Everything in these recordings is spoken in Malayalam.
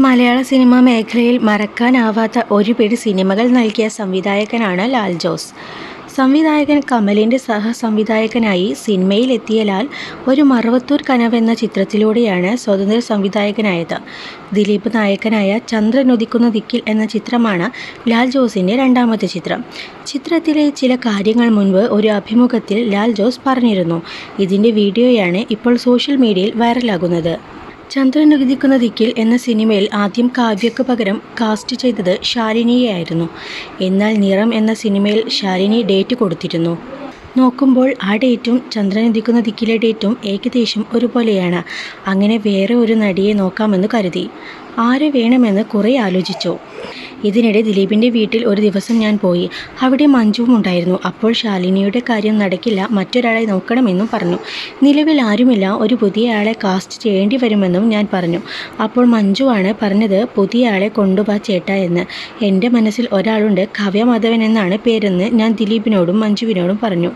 മലയാള സിനിമാ മേഖലയിൽ മറക്കാനാവാത്ത ഒരു ഒരുപിടി സിനിമകൾ നൽകിയ സംവിധായകനാണ് ലാൽ ജോസ്. സംവിധായകൻ കമലിന്റെ സഹസംവിധായകനായി സിനിമയിലെത്തിയ ലാൽ ഒരു മറവത്തൂർ എന്ന ചിത്രത്തിലൂടെയാണ് സ്വതന്ത്ര സംവിധായകനായത്. ദിലീപ് നായകനായ ചന്ദ്രൻ ഒതിക്കുന്ന ദിക്കിൽ എന്ന ചിത്രമാണ് ലാൽ ജോസിന്റെ രണ്ടാമത്തെ ചിത്രം. ചിത്രത്തിലെ ചില കാര്യങ്ങൾ മുൻപ് ഒരു അഭിമുഖത്തിൽ ലാൽ ജോസ് പറഞ്ഞിരുന്നു. ഇതിന്റെ വീഡിയോയാണ് ഇപ്പോൾ സോഷ്യൽ മീഡിയയിൽ വൈറലാകുന്നത്. ചന്ദ്രൻ ദിക്കിൽ എന്ന സിനിമയിൽ ആദ്യം കാവ്യക്ക് പകരം കാസ്റ്റ് ചെയ്തത് ശാലിനിയെയായിരുന്നു. എന്നാൽ നിറം എന്ന സിനിമയിൽ ശാലിനി ഡേറ്റ് കൊടുത്തിരുന്നു. നോക്കുമ്പോൾ ആ ഡേറ്റും ചന്ദ്രനുദിക്കുന്ന ദിക്കിലെ ഡേറ്റും ഏകദേശം ഒരുപോലെയാണ്. അങ്ങനെ വേറെ ഒരു നടിയെ നോക്കാമെന്ന് കരുതി. ആരെ വേണമെന്ന് കുറേ ആലോചിച്ചു. ഇതിനിടെ ദിലീപിന്റെ വീട്ടിൽ ഒരു ദിവസം ഞാൻ പോയി. അവിടെ മഞ്ജുവും ഉണ്ടായിരുന്നു. അപ്പോൾ ശാലിനിയുടെ കാര്യം നടക്കില്ല മറ്റൊരാളെ നോക്കണമെന്നും പറഞ്ഞു. നിലവിൽ ആരുമില്ല ഒരു പുതിയ ആളെ കാസ്റ്റ് ചെയ്യേണ്ടി വരുമെന്നും ഞാൻ പറഞ്ഞു. അപ്പോൾ മഞ്ജുവാണ് പറഞ്ഞത് പുതിയ ആളെ കൊണ്ടുവാ ചേട്ട എന്ന്. എന്റെ മനസ്സിൽ ഒരാളുണ്ട് കവ്യ മാധവൻ എന്നാണ് പേരെന്ന് ഞാൻ ദിലീപിനോടും മഞ്ജുവിനോടും പറഞ്ഞു.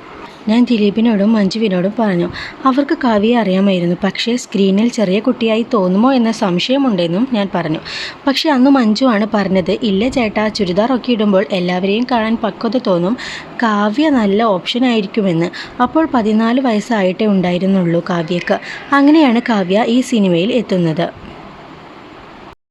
ഞാൻ ദിലീപിനോടും മഞ്ജുവിനോടും പറഞ്ഞു അവർക്ക് കാവ്യ അറിയാമായിരുന്നു. പക്ഷേ സ്ക്രീനിൽ ചെറിയ കുട്ടിയായി തോന്നുമോ എന്ന സംശയമുണ്ടെന്നും ഞാൻ പറഞ്ഞു. പക്ഷേ അന്ന് ആണ് പറഞ്ഞത് ഇല്ല ചേട്ടാ ചുരിദാറൊക്കെ ഇടുമ്പോൾ എല്ലാവരെയും കാണാൻ പക്വത തോന്നും. കാവ്യ നല്ല ഓപ്ഷൻ ആയിരിക്കുമെന്ന്. അപ്പോൾ പതിനാല് വയസ്സായിട്ടേ ഉണ്ടായിരുന്നുള്ളൂ കാവ്യക്ക്. അങ്ങനെയാണ് കാവ്യ ഈ സിനിമയിൽ എത്തുന്നത്.